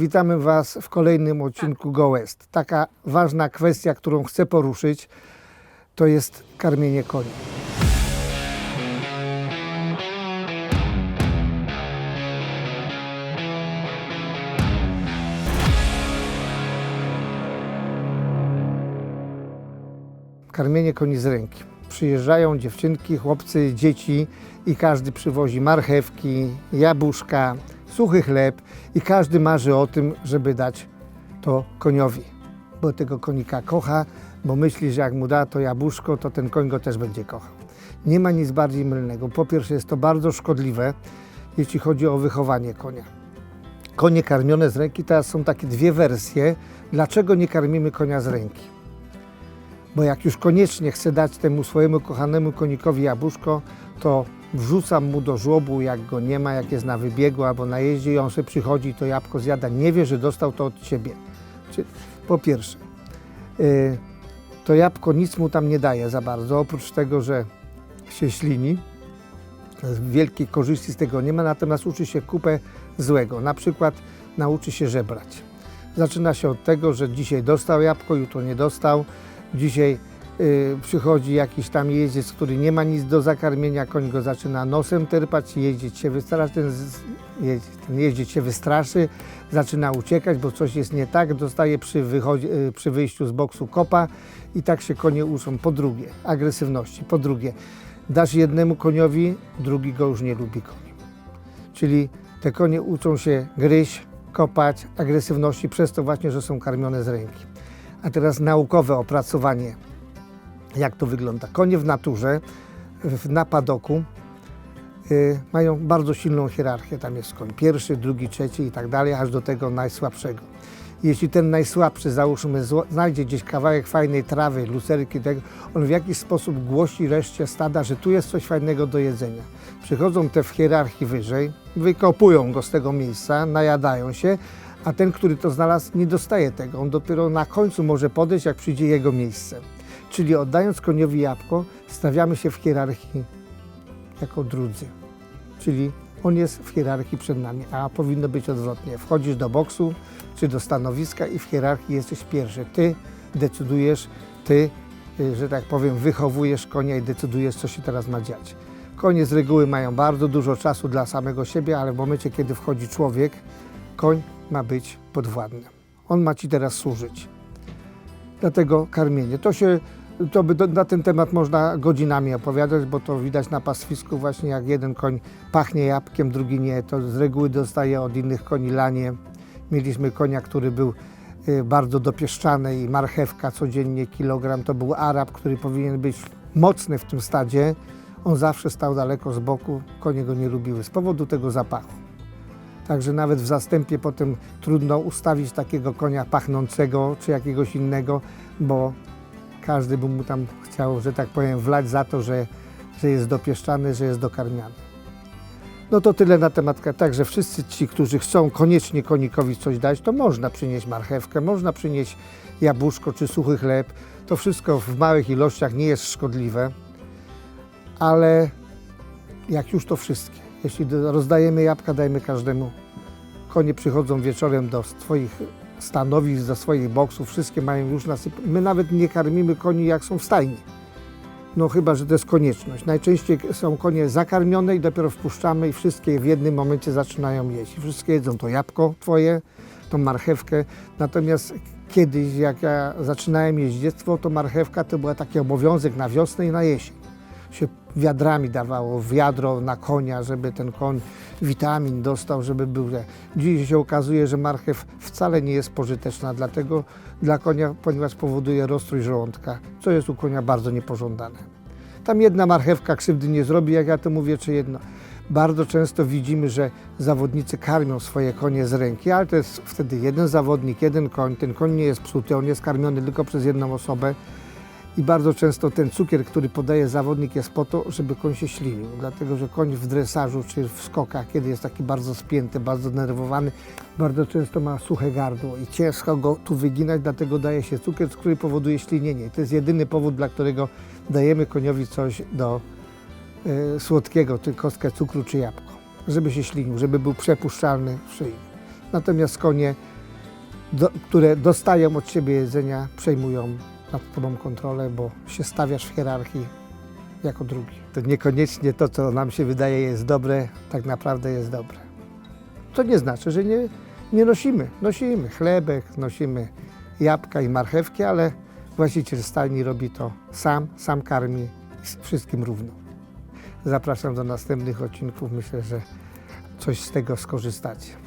Witamy Was w kolejnym odcinku Go West. Taka ważna kwestia, którą chcę poruszyć, to jest karmienie koni. Karmienie koni z ręki. Przyjeżdżają dziewczynki, chłopcy, dzieci i każdy przywozi marchewki, jabłuszka, suchy chleb i każdy marzy o tym, żeby dać to koniowi, bo tego konika kocha, bo myśli, że jak mu da to jabłuszko, to ten koń go też będzie kochał. Nie ma nic bardziej mylnego. Po pierwsze jest to bardzo szkodliwe, jeśli chodzi o wychowanie konia. Konie karmione z ręki, teraz są takie dwie wersje. Dlaczego nie karmimy konia z ręki? Bo jak już koniecznie chcę dać temu swojemu kochanemu konikowi jabłuszko, to wrzucam mu do żłobu, jak go nie ma, jak jest na wybiegu albo na jeździe i on sobie przychodzi to jabłko zjada. Nie wie, że dostał to od ciebie. Po pierwsze, y, to jabłko nic mu tam nie daje za bardzo, oprócz tego, że się ślini. Wielkiej korzyści z tego nie ma, natomiast uczy się kupę złego. Na przykład nauczy się żebrać. Zaczyna się od tego, że dzisiaj dostał jabłko, jutro nie dostał. Dzisiaj przychodzi jakiś tam jeździec, który nie ma nic do zakarmienia, koń go zaczyna nosem terpać, jeździec się wystraszy, ten, ten jeździec się wystraszy, zaczyna uciekać, bo coś jest nie tak, dostaje przy, y, przy wyjściu z boksu kopa i tak się konie uczą. Po drugie, agresywności. Po drugie, dasz jednemu koniowi, drugi go już nie lubi koni. Czyli te konie uczą się gryźć, kopać, agresywności przez to właśnie, że są karmione z ręki. A teraz naukowe opracowanie, jak to wygląda. Konie w naturze, w, na padoku y, mają bardzo silną hierarchię. Tam jest koń pierwszy, drugi, trzeci i tak dalej, aż do tego najsłabszego. Jeśli ten najsłabszy, załóżmy, znajdzie gdzieś kawałek fajnej trawy, lucerki, tego, on w jakiś sposób głosi reszcie stada, że tu jest coś fajnego do jedzenia. Przychodzą te w hierarchii wyżej, wykopują go z tego miejsca, najadają się, a ten, który to znalazł, nie dostaje tego. On dopiero na końcu może podejść, jak przyjdzie jego miejsce. Czyli oddając koniowi jabłko, stawiamy się w hierarchii jako drudzy. Czyli on jest w hierarchii przed nami, a powinno być odwrotnie. Wchodzisz do boksu czy do stanowiska i w hierarchii jesteś pierwszy. Ty decydujesz, ty, y, że tak powiem, wychowujesz konia i decydujesz, co się teraz ma dziać. Konie z reguły mają bardzo dużo czasu dla samego siebie, ale w momencie, kiedy wchodzi człowiek, koń ma być podwładny. On ma ci teraz służyć. Dlatego karmienie. To się, to by do, na ten temat można godzinami opowiadać, bo to widać na pastwisku właśnie jak jeden koń pachnie jabłkiem, drugi nie. To z reguły dostaje od innych koni lanie. Mieliśmy konia, który był y, bardzo dopieszczany i marchewka codziennie kilogram. To był Arab, który powinien być mocny w tym stadzie. On zawsze stał daleko z boku, konie go nie lubiły z powodu tego zapachu. Także nawet w zastępie potem trudno ustawić takiego konia pachnącego czy jakiegoś innego, bo każdy by mu tam chciał, że tak powiem, wlać za to, że, że jest dopieszczany, że jest dokarmiany. No to tyle na temat. Także wszyscy ci, którzy chcą koniecznie konikowi coś dać, to można przynieść marchewkę, można przynieść jabłuszko czy suchy chleb. To wszystko w małych ilościach nie jest szkodliwe, ale jak już to wszystkie. Jeśli rozdajemy jabłka, dajmy każdemu. Konie przychodzą wieczorem do swoich stanowisk, do swoich boksów, wszystkie mają już nasyp. My nawet nie karmimy koni jak są w stajni. No chyba, że to jest konieczność. Najczęściej są konie zakarmione i dopiero wpuszczamy i wszystkie w jednym momencie zaczynają jeść. Wszystkie jedzą to jabłko twoje, tą marchewkę. Natomiast kiedyś, jak ja zaczynałem jeździectwo, to marchewka to był taki obowiązek na wiosnę i na jesień się wiadrami dawało, wiadro na konia, żeby ten koń witamin dostał, żeby był. Dziś się okazuje, że marchew wcale nie jest pożyteczna dlatego dla konia, ponieważ powoduje rozstrój żołądka, co jest u konia bardzo niepożądane. Tam jedna marchewka krzywdy nie zrobi, jak ja to mówię, czy jedno. Bardzo często widzimy, że zawodnicy karmią swoje konie z ręki, ale to jest wtedy jeden zawodnik, jeden koń. Ten koń nie jest psuty, on jest karmiony tylko przez jedną osobę. I bardzo często ten cukier, który podaje zawodnik jest po to, żeby koń się ślinił. Dlatego, że koń w dresażu czy w skokach, kiedy jest taki bardzo spięty, bardzo denerwowany, bardzo często ma suche gardło i ciężko go tu wyginać, dlatego daje się cukier, który powoduje ślinienie. To jest jedyny powód, dla którego dajemy koniowi coś do e, słodkiego, czy kostkę cukru czy jabłko, żeby się ślinił, żeby był przepuszczalny w szyi. Natomiast konie, do, które dostają od ciebie jedzenia, przejmują nad tobą kontrolę, bo się stawiasz w hierarchii jako drugi. To niekoniecznie to, co nam się wydaje jest dobre, tak naprawdę jest dobre. To nie znaczy, że nie, nie nosimy. Nosimy chlebek, nosimy jabłka i marchewki, ale właściciel stajni robi to sam, sam karmi wszystkim równo. Zapraszam do następnych odcinków. Myślę, że coś z tego skorzystacie.